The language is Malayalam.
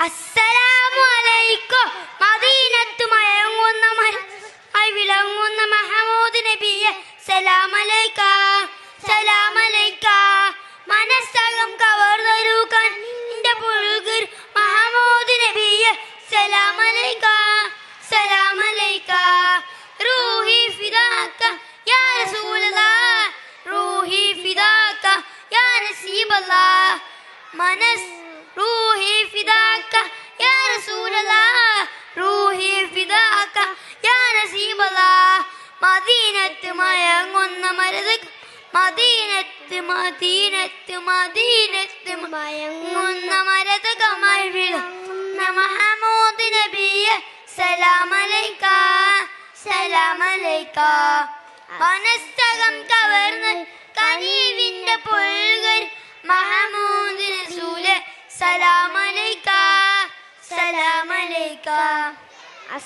അസ്സലാമു അലൈക്കും മദീനത്ത് മയങ്ങുന്ന മരമായി വിളങ്ങുന്ന മഹമൂദ് മഹമൂദ് റൂഹി യാ റസൂലല്ലാഹ് റൂഹി യാ നസീബല്ലാഹ് മനസ് റൂഹി യാ നസീബല്ലാഹ് മദീനത്ത് മയങ്ങുന്ന മരുത് മദീനത്ത് മദീനത്ത് മദീനത്ത് മയങ്ങുന്ന മരതകമായി വിളങ്ങുന്ന മഹമൂദ് നബിയെ. സലാമലൈക്ക സലാമലൈക്ക. മനസ്തകം കവർന്ന് കനീവിന്റെ പുൽകർ മഹമൂദ് റസൂലെ. സലാമലൈക്ക സലാമലൈക്ക.